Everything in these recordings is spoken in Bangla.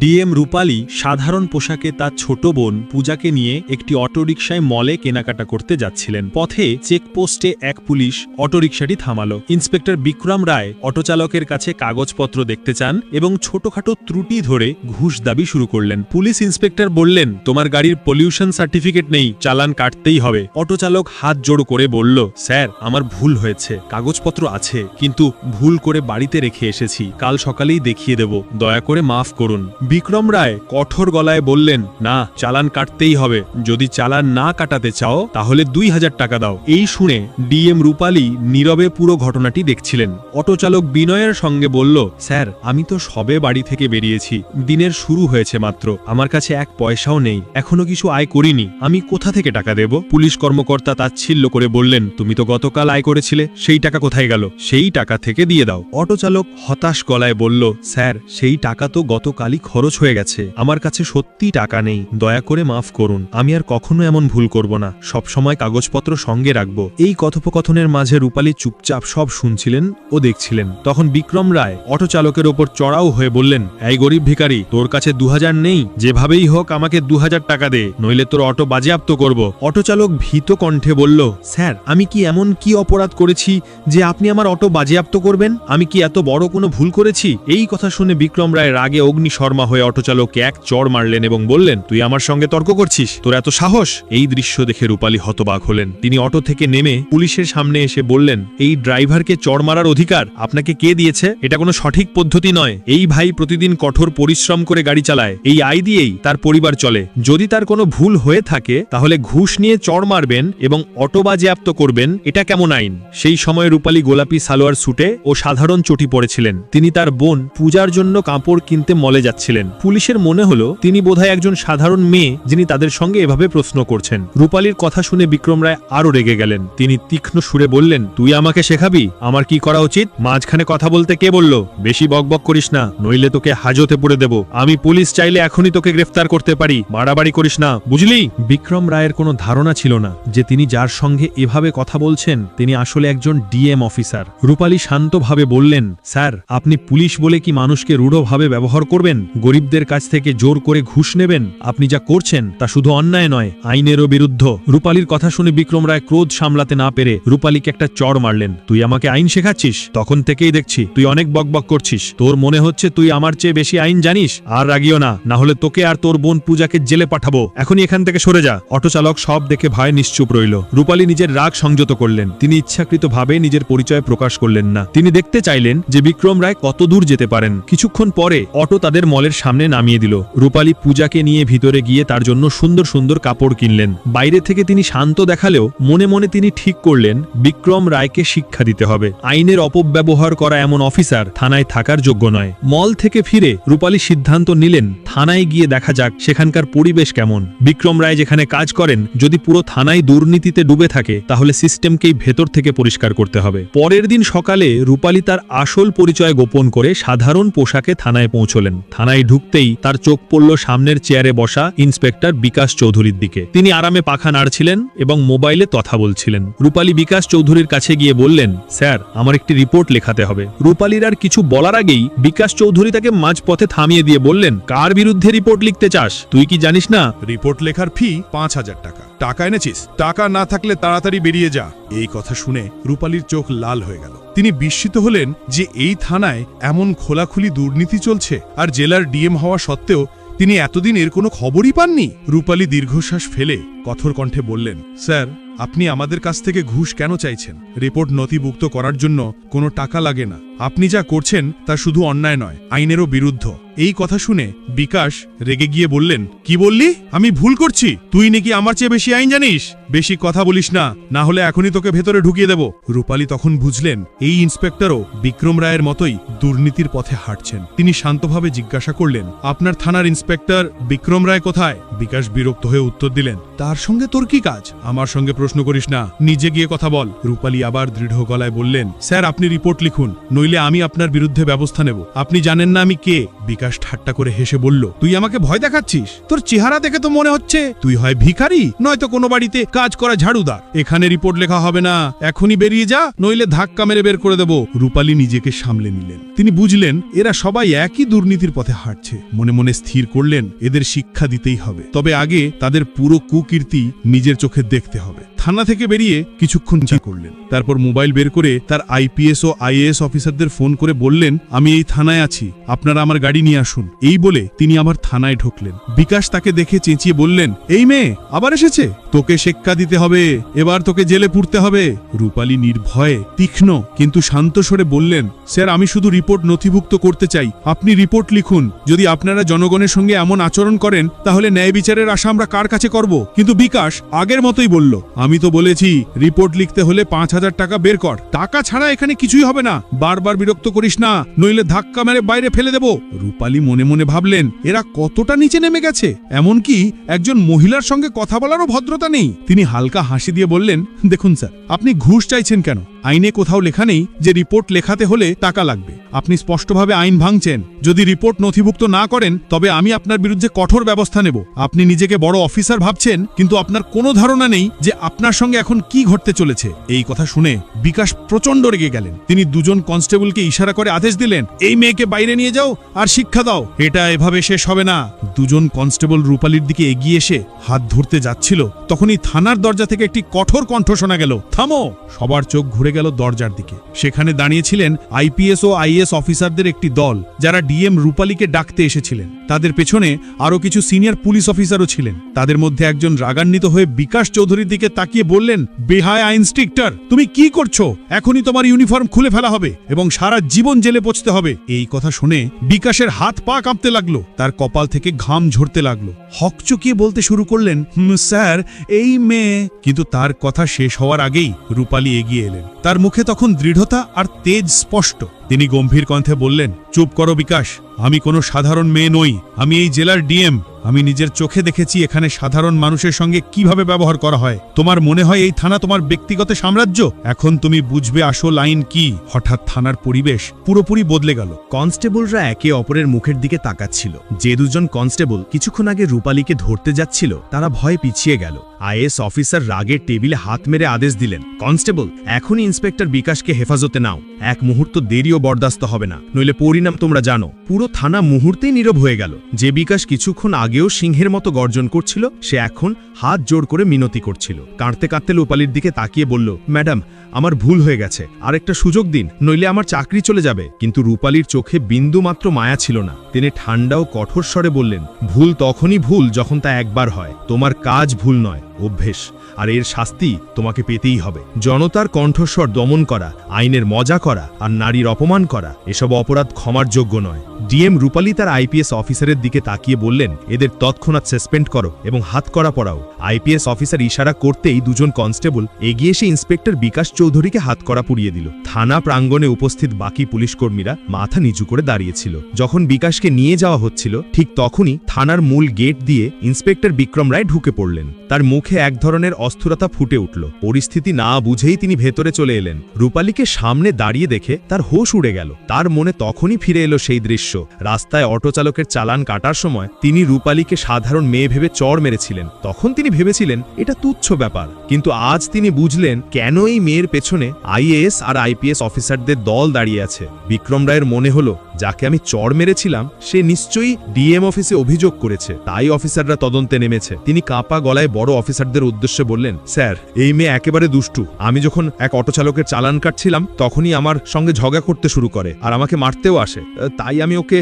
ডিএম রূপালী সাধারণ পোশাকে তার ছোট বোন পূজাকে নিয়ে একটি অটোরিকশায় মলে কেনাকাটা করতে যাচ্ছিলেন। পথে চেকপোস্টে এক পুলিশ অটোরিকশাটি থামালো। ইন্সপেক্টর বিক্রম রায় অটোচালকের কাছে কাগজপত্র দেখতে চান এবং ছোটখাটো ত্রুটি ধরে ঘুষ দাবি শুরু করলেন। পুলিশ ইন্সপেক্টর বললেন, তোমার গাড়ির পলিউশন সার্টিফিকেট নেই, চালান কাটতেই হবে। অটোচালক হাত জোড় করে বলল, স্যার, আমার ভুল হয়েছে। কাগজপত্র আছে, কিন্তু ভুল করে বাড়িতে রেখে এসেছি। কাল সকালেই দেখিয়ে দেব। দয়া করে মাফ করুন। বিক্রম রায় কঠোর গলায় বললেন, না, চালান কাটতেই হবে। যদি চালান না কাটাতে চাও, তাহলে দুই হাজার টাকা দাও। এই শুনে ডিএম রূপালী নীরবে পুরো ঘটনাটি দেখছিলেন। অটোচালক বিনয়ের সঙ্গে বলল, স্যার, আমি তো সবে বাড়ি থেকে বেরিয়েছি। দিনের শুরু হয়েছে মাত্র। আমার কাছে এক পয়সাও নেই। এখনও কিছু আয় করিনি। আমি কোথা থেকে টাকা দেব? পুলিশ কর্মকর্তা তাচ্ছিল্য করে বললেন, তুমি তো গতকাল আয় করেছিলে। সেই টাকা কোথায় গেল? সেই টাকা থেকে দিয়ে দাও। অটোচালক হতাশ গলায় বলল, স্যার, সেই টাকা তো গতকালই খরচ হয়ে গেছে। আমার কাছে সত্যি টাকা নেই। দয়া করে মাফ করুন। আমি আর কখনো এমন ভুল করব না। সব সময় কাগজপত্র সঙ্গে রাখব। এই কথোপকথনের মাঝে রূপালী চুপচাপ সব শুনছিলেন ও দেখছিলেন। তখন বিক্রম রায় অটো চালকের ওপর চড়াও হয়ে বললেন, এই গরিব ভিখারি, তোর কাছে দু হাজার নেই। যেভাবেই হোক আমাকে দু হাজার টাকা দে, নইলে তোর অটো বাজেয়াপ্ত করব। অটো চালক ভীত কণ্ঠে বলল, স্যার, আমি কি এমন কি অপরাধ করেছি যে আপনি আমার অটো বাজেয়াপ্ত করবেন? আমি কি এত বড় কোনো ভুল করেছি? এই কথা শুনে বিক্রম রায় রাগে অগ্নি শর্মা হয়ে অটোচালককে এক চড় মারলেন এবং বললেন, তুই আমার সঙ্গে তর্ক করছিস? তোর এত সাহস? এই দৃশ্য দেখে রূপালী হতবাক হলেন। তিনি অটো থেকে নেমে পুলিশের সামনে এসে বললেন, এই ড্রাইভারকে চড় মারার অধিকার আপনাকে কে দিয়েছে? এটা কোনো সঠিক পদ্ধতি নয়। এই ভাই প্রতিদিন কঠোর পরিশ্রম করে গাড়ি চালায়। এই আয় দিয়েই তার পরিবার চলে। যদি তার কোনো ভুল হয়ে থাকে, তাহলে ঘুষ নিয়ে চড় মারবেন এবং অটো বাজেয়াপ্ত করবেন। এটা কেমন আইন? সেই সময় রূপালী গোলাপি সালোয়ার সুটে ও সাধারণ চটি পড়েছিলেন তিনি তার বোন পূজার জন্য কাপড় কিনতে মলে যাচ্ছিলেন। পুলিশের মনে হলো, তিনি বোধহয় একজন সাধারণ মেয়ে, যিনি তাদের সঙ্গে এভাবে প্রশ্ন করছেন। রূপালীর কথা শুনে বিক্রম রায় আরও রেগে গেলেন। তিনি তীক্ষ্ণ সুরে বললেন, তুই আমাকে শেখাবি? আমার কি করা উচিত? মাঝখানে কথা বলতে কে বলল? বেশি বকবক করিস না, নইলে তোকে হাজতে পড়ে দেব। আমি পুলিশ চাইলে এখনই তোকে গ্রেফতার করতে পারি। বাড়াবাড়ি করিস না, বুঝলি? বিক্রম রায়ের কোনো ধারণা ছিল না যে তিনি যার সঙ্গে এভাবে কথা বলছেন, তিনি আসলে একজন ডিএম অফিসার। রূপালী শান্তভাবে বললেন, স্যার, আপনি পুলিশ বলে কি মানুষকে রূঢ়ভাবে ব্যবহার করবেন? গরিবদের কাছ থেকে জোর করে ঘুষ নেবেন, আপনি যা করছেন তা শুধু অন্যায় নয়, আইনেরও বিরুদ্ধ। রূপালীর কথা শুনে বিক্রম রায় ক্রোধ সামলাতে না পেরে রূপালীকে একটা চড় মারলেন। তুই আমাকে আইন শেখাচ্ছিস? তখন থেকেই দেখছি তুই অনেক বকবক করছিস। তোর মনে হচ্ছে তুই আমার চেয়ে বেশি আইন জানিস? আর রাগিও না না হলে তোকে আর তোর বোন পূজাকে জেলে পাঠাবো। এখনই এখান থেকে সরে যা। অটোচালক সব দেখে ভয় নিশ্চুপ রইল। রূপালী নিজের রাগ সংযত করলেন। তিনি ইচ্ছাকৃতভাবে নিজের পরিচয় প্রকাশ করলেন না। তিনি দেখতে চাইলেন যে বিক্রম রায় কত দূর যেতে পারেন। কিছুক্ষণ পরে অটো তাদের মলের সামনে নামিয়ে দিল। রূপালী পূজাকে নিয়ে ভিতরে গিয়ে তার জন্য সুন্দর সুন্দর কাপড় কিনলেন। বাইরে থেকে তিনি শান্ত দেখালেও মনে মনে তিনি ঠিক করলেন, বিক্রম রায়কে শিক্ষা দিতে হবে। আইনের অপব্যবহার করা এমন অফিসার থানায় থাকার যোগ্য নয়। মল থেকে ফিরে রূপালী সিদ্ধান্ত নিলেন, থানায় গিয়ে দেখা যাক সেখানকার পরিবেশ কেমন। বিক্রম রায় যেখানে কাজ করেন, যদি পুরো থানায় দুর্নীতিতে ডুবে থাকে, তাহলে সিস্টেমকেই ভেতর থেকে পরিষ্কার করতে হবে। পরের দিন সকালে রূপালী তার আসল পরিচয় গোপন করে সাধারণ পোশাকে থানায় পৌঁছলেন। থানায় ঢুকতেই তার চোখ পড়ল সামনের চেয়ারে বসা ইন্সপেক্টর বিকাশ চৌধুরীর দিকে। তিনি আরামে পাখা নাড়ছিলেন এবং মোবাইলে কথা বলছিলেন। রূপালী বিকাশ চৌধুরীর কাছে গিয়ে বললেন, স্যার, আমার একটি রিপোর্ট লেখাতে হবে। রূপালীর আর কিছু বলার আগেই বিকাশ চৌধুরী তাকে মাঝপথে থামিয়ে দিয়ে বললেন, কার বিরুদ্ধে রিপোর্ট লিখতে চাস? তুই কি জানিস না? রিপোর্ট লেখার ফি পাঁচ হাজার টাকা। টাকা এনেছিস? টাকা না থাকলে তাড়াতাড়ি বেরিয়ে যা। এই কথা শুনে রূপালীর চোখ লাল হয়ে গেল। তিনি বিস্মিত হলেন যে এই থানায় এমন খোলাখুলি দুর্নীতি চলছে আর জেলার ডিএম হওয়া সত্ত্বেও তিনি এতদিন এর কোনো খবরই পাননি। রূপালী দীর্ঘশ্বাস ফেলে কঠোর কণ্ঠে বললেন, স্যার আপনি আমাদের কাছ থেকে ঘুষ কেন চাইছেন? রিপোর্ট নথিভুক্ত করার জন্য কোনো টাকা লাগে না। আপনি যা করছেন তা শুধু অন্যায় নয়, আইনেরও বিরুদ্ধ। এই কথা শুনে বিকাশ রেগে গিয়ে বললেন, কি বললি? আমি ভুল করছি। তুই নাকি আমার চেয়ে বেশি আইন জানিস? বেশি কথা বলিস না না হলে এখনই তোকে ভেতরে ঢুকিয়ে দেব। রূপালী তখন বুঝলেন, এই ইন্সপেক্টরও বিক্রম রায়ের মতোই দুর্নীতির পথে হাঁটছেন। তিনি শান্তভাবে জিজ্ঞাসা করলেন, আপনার থানার ইন্সপেক্টর বিক্রম রায় কোথায়? বিকাশ বিরক্ত হয়ে উত্তর দিলেন তার সঙ্গে তোর কি কাজ? আমার সঙ্গে প্রশ্ন করিস না। নিজে গিয়ে কথা বল। রূপালী আবার দৃঢ় গলায় বললেন, স্যার, আপনি রিপোর্ট লিখুন, নইলে আমি আপনার বিরুদ্ধে ব্যবস্থা নেব। আপনি জানেন না আমি কে? বিকাশ ঠাট্টা করে হেসে বলল, তুই আমাকে ভয় দেখাচ্ছিস? তোর চেহারা দেখে তো মনে হচ্ছে তুই হয় ভিখারি, নয়তো কোনো বাড়িতে কাজ করা ঝাড়ুদার। এখানে রিপোর্ট লেখা হবে না। এখনই বেরিয়ে যা, নইলে ধাক্কা মেরে বের করে দেব। রূপালী নিজেকে সামলে নিলেন। তিনি বুঝলেন, এরা সবাই একই দুর্নীতির পথে হাঁটছে। মনে মনে স্থির করলেন, এদের শিক্ষা দিতেই হবে। তবে আগে তাদের পুরো কুকীর্তি নিজের চোখে দেখতে হবে। থানা থেকে বেরিয়ে কিছুক্ষণ চা করলেন। তারপর মোবাইল বের করে তার আইপিএস ও আইএএস অফিসারদের ফোন করে বললেন, আমি এই থানায় আছি, আপনারা আমার গাড়ি নিয়ে আসুন। এই বলে তিনি আবার থানায় ঢুকলেন। বিকাশ তাকে দেখে চেঁচিয়ে বললেন, এই মেয়ে, আবার এসেছে? তোকে শিক্ষা দিতে হবে, এবার তোকে জেলে পুড়তে হবে। রূপালী নির্ভয়ে, তীক্ষ্ণ, কিন্তু শান্ত স্বরে বললেন, স্যার, আমি শুধু রিপোর্ট নথিভুক্ত করতে চাই। আপনি রিপোর্ট লিখুন। যদি আপনারা জনগণের সঙ্গে এমন আচরণ করেন, তাহলে ন্যায় বিচারের আশা আমরা কার কাছে করব? কিন্তু বিকাশ আগের মতোই বলল, আমি তো বলেছি রিপোর্ট লিখতে হলে পাঁচ হাজার টাকা বের কর। টাকা ছাড়া এখানে কিছুই হবে না। বারবার বিরক্ত করিস না, নইলে ধাক্কা মেরে বাইরে ফেলে দেব। রূপালী মনে মনে ভাবলেন, এরা কতটা নিচে নেমে গেছে? এমনকি একজন মহিলার সঙ্গে কথা বলারও ভদ্রতা নেই। তিনি হালকা হাসি দিয়ে বললেন, দেখুন স্যার, আপনি ঘুষ চাইছেন কেন? আইনে কোথাও লেখা নেই যে রিপোর্ট লেখাতে হলে টাকা লাগবে। আপনি স্পষ্টভাবে আইন ভাঙছেন। যদি রিপোর্ট নথিভুক্ত না করেন, তবে আমি আপনার বিরুদ্ধে কঠোর ব্যবস্থা নেব। আপনি নিজেকে বড় অফিসার ভাবছেন, কিন্তু আপনার কোনো ধারণা নেই যে আপনার সঙ্গে এখন কি ঘটতে চলেছে? এই কথা শুনে বিকাশ প্রচণ্ড রেগে গেলেন। তিনি দুজন কনস্টেবলকে ইশারা করে আদেশ দিলেন, এই মেয়েকে বাইরে নিয়ে যাও আর শিক্ষা দাও। এটা এভাবে শেষ হবে না। দুজন কনস্টেবল রূপালীর দিকে এগিয়ে এসে হাত ধরতে যাচ্ছিল। তখনই থানার দরজা থেকে একটি কঠোর কণ্ঠ শোনা গেল, থামো! সবার চোখ ঘুরে গেল দরজার দিকে। সেখানে দাঁড়িয়েছিলেন আইপিএস ও আইএস অফিসারদের একটি দল, যারা ডিএম রূপালীকে ডাকতে এসেছিলেন। তাদের পেছনে আরও কিছু সিনিয়র পুলিশ অফিসারও ছিলেন। তাদের মধ্যে একজন রাগান্বিত হয়ে বিকাশ চৌধুরীর দিকে তাকিয়ে বললেন বেহায় আইনস্ট্রিক্টার তুমি কি করছ? এখনই তোমার ইউনিফর্ম খুলে ফেলা হবে এবং সারা জীবন জেলে পচতে হবে। এই কথা শুনে বিকাশের হাত পা কাঁপতে লাগল তার কপাল থেকে ঘাম ঝরতে লাগল। হকচকিয়ে বলতে শুরু করলেন "হুম, স্যার এই মেয়ে। কিন্তু তার কথা শেষ হওয়ার আগেই রূপালী এগিয়ে এলেন। তার মুখে তখন দৃঢ়তা আর তেজ স্পষ্ট। তিনি গম্ভীর কণ্ঠে বললেন চুপ করো বিকাশ আমি কোনো সাধারণ মেয়ে নই আমি এই জেলার ডিএম। আমি নিজের চোখে দেখেছি এখানে সাধারণ মানুষের সঙ্গে কীভাবে ব্যবহার করা হয়। তোমার মনে হয় এই থানা তোমার ব্যক্তিগত সাম্রাজ্য? এখন তুমি বুঝবে আসল আইন কি। হঠাৎ থানার পরিবেশ পুরোপুরি বদলে গেল। কনস্টেবলরা একে অপরের মুখের দিকে তাকাচ্ছিল। যে দুজন কনস্টেবল কিছুক্ষণ আগে রূপালীকে ধরতে যাচ্ছিল, তারা ভয়ে পিছিয়ে গেল। আইএস অফিসার রাগের টেবিলে হাত মেরে আদেশ দিলেন, কনস্টেবল, এখনই ইন্সপেক্টর বিকাশকে হেফাজতে নাও। এক মুহূর্ত দেরিও বরদাস্ত হবে না, নইলে পরিণাম তোমরা জানো। পুরো থানা মুহূর্তেই নীরব হয়ে গেল। যে বিকাশ কিছুক্ষণ আগেও সিংহের মতো গর্জন করছিল, সে এখন হাত জোর করে মিনতি করছিল। কাঁদতে কাঁদতে লোপালির দিকে তাকিয়ে বলল, ম্যাডাম, আমার ভুল হয়ে গেছে। আরেকটা সুযোগ দিন, নইলে আমার চাকরি চলে যাবে। কিন্তু রূপালির চোখে বিন্দু মাত্র মায়া ছিল না। তিনি ঠান্ডা ও কঠোর স্বরে বললেন, ভুল তখনই ভুল যখন তা একবার হয়। তোমার কাজ ভুল নয়। অভ্যেস, আর এর শাস্তি তোমাকে পেতেই হবে। জনতার কণ্ঠস্বর দমন করা, আইনের মজা করা, আর নারীর অপমান করা, এসব অপরাধ ক্ষমার যোগ্য নয়। ডিএম রূপালী তার আইপিএস অফিসারের দিকে তাকিয়ে বললেন, এদের তৎক্ষণাৎ সাসপেন্ড করো এবং হাত করা পড়াও। আইপিএস অফিসার ইশারা করতেই দুজন কনস্টেবল এগিয়ে এসে ইন্সপেক্টর বিকাশ চৌধুরীকে হাত করা পুড়িয়ে দিল। থানা প্রাঙ্গণে উপস্থিত বাকি পুলিশ কর্মীরা মাথা নিচু করে দাঁড়িয়েছিল। যখন বিকাশকে নিয়ে যাওয়া হচ্ছিল, ঠিক তখনই থানার মূল গেট দিয়ে ইন্সপেক্টর বিক্রম রায় ঢুকে পড়লেন। তার মুখে এক ধরনের অস্থিরতা ফুটে উঠল। পরিস্থিতি না বুঝেই তিনি ভেতরে চলে এলেন। রূপালীকে সামনে দাঁড়িয়ে দেখে তার হোশ উড়ে গেল। তার মনে তখনই ফিরে এলো সেই দৃশ্য। রাস্তায় অটো চালকের চালান কাটার সময় তিনি রূপালীকে সাধারণ মেয়ে ভেবে চড় মেরেছিলেন। তখন তিনি ভেবেছিলেন, এটা তুচ্ছ ব্যাপার। কিন্তু আজ তিনি বুঝলেন, কেন এই মেয়ের পেছনে আইএএস আর আইপিএস অফিসারদের দল দাঁড়িয়ে আছে? বিক্রম রায়ের মনে হলো যাকে আমি চড় মেরেছিলাম, সে নিশ্চয়ই ডিএম অফিসে অভিযোগ করেছে। তাই অফিসাররা তদন্তে নেমেছে। তিনি কাঁপা গলায় বড় অফিসারদের উদ্দেশ্যে বললেন, স্যার, এই মেয়ে একেবারে দুষ্টু। আমি যখন এক অটো চালকের চালান কাটছিলাম, তখনই আমার সঙ্গে ঝগড়া করতে শুরু করে আর আমাকে মারতেও আসে। তাই আমি ওকে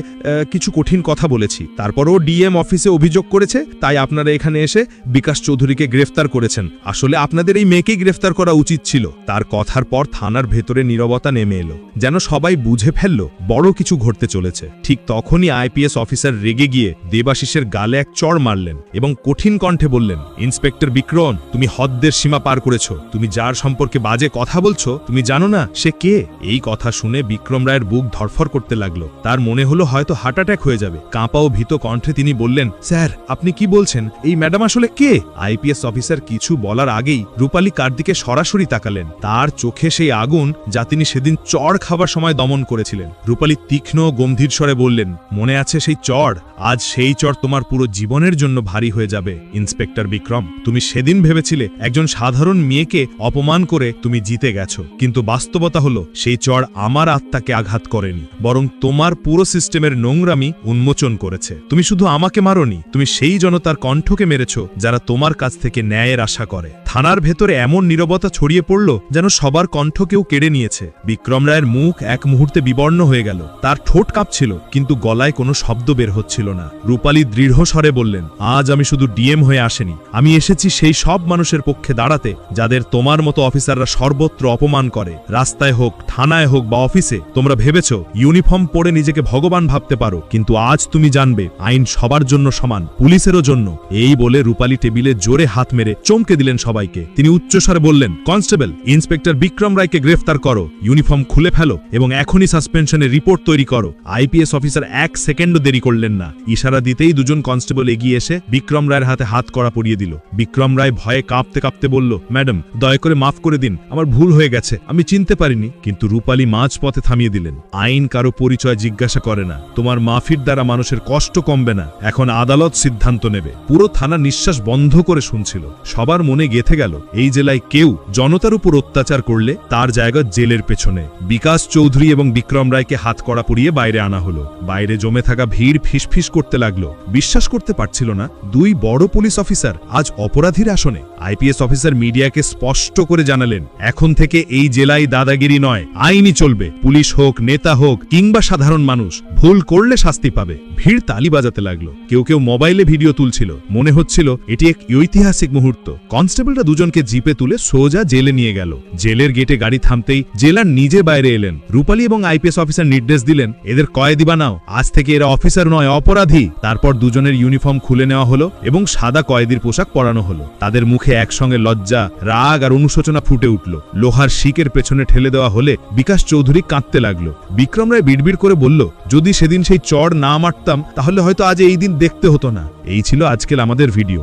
কিছু কঠিন কথা বলেছি। তারপরও ডিএম অফিসে অভিযোগ করেছে, তাই আপনারা এখানে এসে বিকাশ চৌধুরীকে গ্রেফতার করেছেন। আসলে আপনাদের এই মেয়েকেই গ্রেফতার করা উচিত ছিল। তার কথার পর থানার ভেতরে নীরবতা নেমে এলো। যেন সবাই বুঝে ফেলল, বড় কিছু ঘটে ঘটতে চলেছে। ঠিক তখনই আইপিএস অফিসার রেগে গিয়ে দেবাশিসের গালে এক চড় মারলেন এবং কঠিন কণ্ঠে বললেন, ইন্সপেক্টর বিক্রম, তুমি হদ্দের সীমা পার করেছ। তুমি যার সম্পর্কে বাজে কথা বলছো, তুমি জানো না, সে কে? এই কথা শুনে বিক্রম রায়ের বুক ধরফর করতে লাগল। তার মনে হলো হয়তো হার্ট অ্যাটাক হয়ে যাবে। কাঁপা ও ভীত কণ্ঠে তিনি বললেন, স্যার, আপনি কি বলছেন? এই ম্যাডাম আসলে কে? আইপিএস অফিসার কিছু বলার আগেই রূপালী কার দিকে সরাসরি তাকালেন। তার চোখে সেই আগুন যা তিনি সেদিন চড় খাবার সময় দমন করেছিলেন। রূপালী তীক্ষ্ণ ও গম্ভীর স্বরে বললেন, মনে আছে সেই চড় আজ সেই চড় তোমার পুরো জীবনের জন্য ভারী হয়ে যাবে, ইন্সপেক্টর বিক্রম। তুমি সেদিন ভেবেছিলে একজন সাধারণ মেয়েকে অপমান করে তুমি জিতে গেছো, কিন্তু বাস্তবতা হলো, সেই চড় আমার আত্মাকে আঘাত করেনি, বরং তোমার পুরো সিস্টেমের নোংরামি উন্মোচন করেছে। তুমি শুধু আমাকে মারোনি, তুমি সেই জনতার কণ্ঠকে মেরেছ, যারা তোমার কাছ থেকে ন্যায়ের আশা করে। থানার ভেতরে এমন নীরবতা ছড়িয়ে পড়ল, যেন সবার কণ্ঠকেও কেড়ে নিয়েছে। বিক্রম রায়ের মুখ এক মুহূর্তে বিবর্ণ হয়ে গেল, তার ঠোঁট কাঁপছিল, কিন্তু গলায় কোনো শব্দ বের হচ্ছিল না। রূপালী দৃঢ় স্বরে বললেন, আজ আমি শুধু ডিএম হয়ে আসেনি। আমি এসেছি সেই সব মানুষের পক্ষে দাঁড়াতে, যাদের তোমার মতো অফিসাররা সর্বত্র অপমান করে। রাস্তায় হোক, থানায় হোক বা অফিসে, তোমরা ভেবেছ, ইউনিফর্ম পরে নিজেকে ভগবান ভাবতে পারো, কিন্তু আজ তুমি জানবে, আইন সবার জন্য সমান, পুলিশেরও জন্য। এই বলে রূপালী টেবিলে জোরে হাত মেরে চমকে দিলেন সবাইকে। তিনি উচ্চস্বরে বললেন, কনস্টেবল, ইন্সপেক্টর বিক্রম রায়কে গ্রেফতার করো, ইউনিফর্ম খুলে ফেলো এবং এখনই সাসপেনশনের রিপোর্ট তৈরি করো। আইপিএস অফিসার এক সেকেন্ডও দেরি করলেন না। ইশারা দিতেই দুজন কনস্টেবল এগিয়ে এসে বিক্রম রায়ের হাতে হাত করা পরিয়ে দিল। বিক্রম রায় ভয়ে কাঁপতে কাঁপতে বলল, ম্যাডাম, দয়া করে মাফ করে দিন, আমার ভুল হয়ে গেছে, আমি চিনতে পারিনি। কিন্তু রূপালী মাঝ পথে থামিয়ে দিলেন। আইন কারও পরিচয় জিজ্ঞাসা করে না। তোমার মাফির দ্বারা মানুষের কষ্ট কমবে না। এখন আদালত সিদ্ধান্ত নেবে। পুরো থানা নিঃশ্বাস বন্ধ করে শুনছিল। সবার মনে গেথে গেল, এই জেলায় কেউ জনতার উপর অত্যাচার করলে তার জায়গা জেলের পেছনে। বিকাশ চৌধুরী এবং বিক্রম রায়কে হাত কড়া পরিয়ে বাইরে আনা হলো। বাইরে জমে থাকা ভিড় ফিসফিস করতে লাগল। বিশ্বাস করতে পারছিল না, দুই বড় পুলিশ অফিসার আজ অপরাধীর আসনে। আইপিএস অফিসার মিডিয়াকে স্পষ্ট করে জানালেন, এখন থেকে এই জেলায় দাদাগিরি নয় আইনই চলবে। পুলিশ হোক, নেতা হোক, কিংবা সাধারণ মানুষ, ভুল করলে শাস্তি পাবে। ভিড় তালি বাজাতে লাগল। কেউ কেউ মোবাইলে ভিডিও তুলছিল। মনে হচ্ছিল, এটি এক ঐতিহাসিক মুহূর্ত। কনস্টেবলরা দুজনকে জিপে তুলে সোজা জেলে নিয়ে গেল। জেলের গেটে গাড়ি থামতেই জেলার নিজে বাইরে এলেন। রূপালী এবং আইপিএস অফিসার নির্দেশ দিলেন এদের কয়েদি বানাও। আজ থেকে এরা অফিসার নয়, অপরাধী। তারপর দুজনের ইউনিফর্ম খুলে নেওয়া হলো এবং সাদা কয়েদির পোশাক পরানো হলো। তাদের মুখে একসঙ্গে লজ্জা, রাগ আর অনুশোচনা ফুটে উঠল। লোহার শিকের পেছনে ঠেলে দেওয়া হলে বিকাশ চৌধুরী কাঁদতে লাগল। বিক্রম রায় বিড়বিড় করে বলল, যদি সেদিন সেই চড় না মারতাম, তাহলে হয়তো আজ এই দিন দেখতে হতো না। এই ছিল আজকের আমাদের ভিডিও।